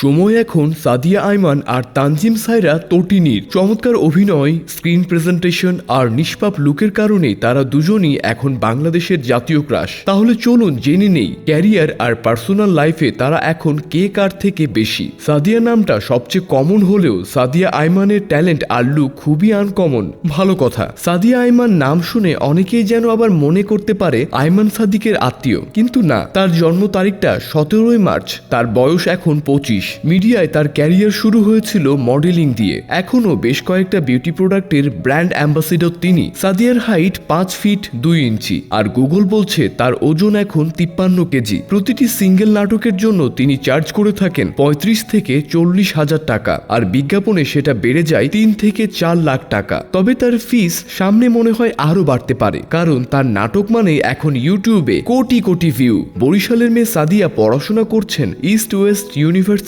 সময় এখন সাদিয়া আইমান আর তানজিম সাইরা তটিনীর। চমৎকার অভিনয় স্ক্রিন প্রেজেন্টেশন আর নিষ্পাপ লুকের কারণে তারা দুজনই এখন বাংলাদেশের জাতীয় ক্রাশ তাহলে চলুন জেনে নেই ক্যারিয়ার আর পার্সোনাল লাইফে তারা এখন কে কার থেকে বেশি। সাদিয়া নামটা সবচেয়ে কমন হলেও সাদিয়া আইমানের ট্যালেন্ট আর লুক খুবই আনকমন ভালো কথা, সাদিয়া আইমান নাম শুনে অনেকেই যেন আবার মনে করতে পারে আইমান সাদিকের আত্মীয়। কিন্তু না, তার জন্ম তারিখটা সতেরোই মার্চ, তার বয়স এখন পঁচিশ। মিডিয়ায় তার ক্যারিয়ার শুরু হয়েছিল মডেলিং দিয়ে। এখনও বেশ কয়েকটা বিউটি প্রোডাক্টের ব্র্যান্ড অ্যাম্বাসিডর তিনি। সাদিয়ার হাইট পাঁচ ফিট দুই ইঞ্চি। আর গুগল বলছে তার ওজন এখন তিপ্পান্ন কেজি। প্রতিটি সিঙ্গেল নাটকের জন্য তিনি চার্জ করে থাকেন পঁয়ত্রিশ থেকে চল্লিশ হাজার টাকা। আর বিজ্ঞাপনে সেটা বেড়ে যায় তিন থেকে চার লাখ টাকা। তবে তার ফিস সামনে মনে হয় আরও বাড়তে পারে। কারণ তার নাটক মানে এখন ইউটিউবে কোটি কোটি ভিউ। বরিশালের মেয়ে সাদিয়া পড়াশোনা করছেন ইস্ট ওয়েস্ট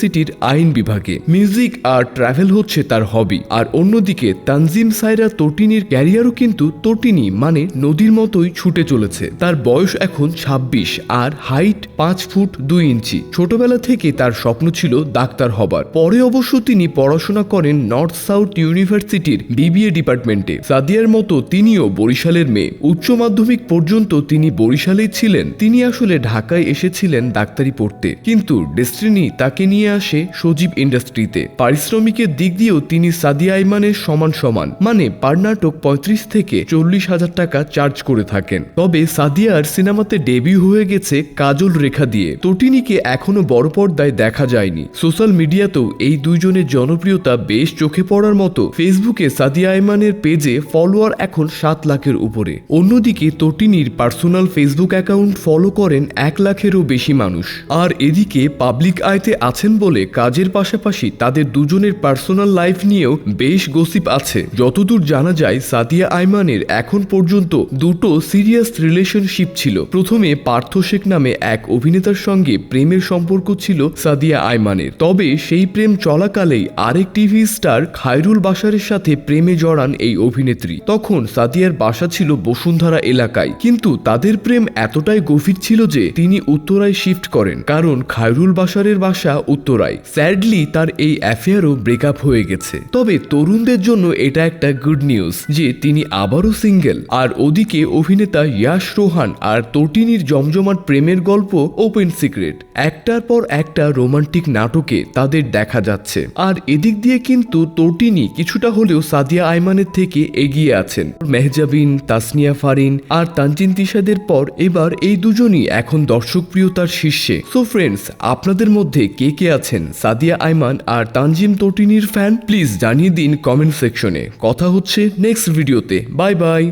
ইউনিভার্সিটির আইন বিভাগে। মিউজিক আর ট্রাভেল হচ্ছে তার হবি। আর অন্যদিকে, তানজিম সাইরা তটিনীর ক্যারিয়ারও কিন্তু তটিনী মানে নদীর মতোই ছুটে চলেছে। তার বয়স এখন ২৬ আর হাইট পাঁচ ফুট দুই ইঞ্চি। ছোটবেলা থেকে তার স্বপ্ন ছিল ডাক্তার হবার। পরে অবশ্য তিনি পড়াশোনা করেন নর্থ সাউথ ইউনিভার্সিটির বিবিএ ডিপার্টমেন্টে। সাদিয়ার মতো তিনিও বরিশালের মেয়ে। উচ্চ মাধ্যমিক পর্যন্ত তিনি বরিশালেই ছিলেন। তিনি আসলে ঢাকায় এসেছিলেন ডাক্তারি পড়তে। কিন্তু ডেস্টিনি তাকে নিয়ে আসে সজীব ইন্ডাস্ট্রিতে। পারিশ্রমিকের দিক দিয়েও তিনি সাদিয়া আইমানের সমান সমান মানে পার নাটক পঁয়ত্রিশ থেকে চল্লিশ হাজার টাকা চার্জ করে থাকেন। তবে সাদিয়ার সিনেমাতে ডেবিউ হয়ে গেছে কাজল রেখা দিয়ে। তটিনীকে এখনও বড় পর্দায় দেখা যায়নি। সোশ্যাল মিডিয়াতেও এই দুইজনের জনপ্রিয়তা বেশ চোখে পড়ার মতো ফেসবুকে সাদিয়া আইমানের পেজে ফলোয়ার এখন সাত লাখের উপরে। অন্যদিকে তটিনীর পার্সোনাল ফেসবুক অ্যাকাউন্ট ফলো করেন এক লাখেরও বেশি মানুষ। আর এদিকে পাবলিক আয়তে আছেন বলে কাজের পাশাপাশি তাদের দুজনের পার্সোনাল লাইফ নিয়েও বেশ গসিপ আছে। যতদূর জানা যায়, সাদিয়া আইমানের এখন পর্যন্ত দুটো সিরিয়াস রিলেশনশিপ ছিল। প্রথমে পার্থ শেখ নামে এক অভিনেতার সঙ্গে প্রেমের সম্পর্ক ছিল সাদিয়া আইমানের। তবে সেই প্রেম চলাকালেই আরেক টিভি স্টার খায়রুল বাসারের সাথে প্রেমে জড়ান এই অভিনেত্রী। তখন সাদিয়ার বাসা ছিল বসুন্ধরা এলাকায়। কিন্তু তাদের প্রেম এতটাই গভীর ছিল যে তিনি উত্তরায় শিফট করেন। কারণ খায়রুল বাসারের বাসা উত্তরায় স্যাডলি তার এই অ্যাফেয়ারও ব্রেকআপ হয়ে গেছে। তবে তরুণদের জন্য এটা একটা গুড নিউজ যে তিনি আবারও সিঙ্গেল আর ওদিকে অভিনেতা ইয়াশ রোহান আর তটিনীর জমজমাট প্রেমের গল্প ওপেন সিক্রেট একটার পর একটা রোমান্টিক নাটকে তাদের দেখা যাচ্ছে। আর এদিক দিয়ে কিন্তু তটিনী কিছুটা হলেও সাদিয়া আইমানের থেকে এগিয়ে আছেন। মেহজাবিন, তাসনিয়া ফারিন আর তানজিন তিশাদের পর এবার এই দুজনই এখন দর্শকপ্রিয়তার শীর্ষে। সো ফ্রেন্ডস আপনাদের মধ্যে কে কে আছেন সাদিয়া আইমান আর তানজিম তোটিনির ফ্যান, প্লিজ জানিয়ে দিন কমেন্ট সেকশনে। কথা হচ্ছে নেক্সট ভিডিওতে। Bye bye.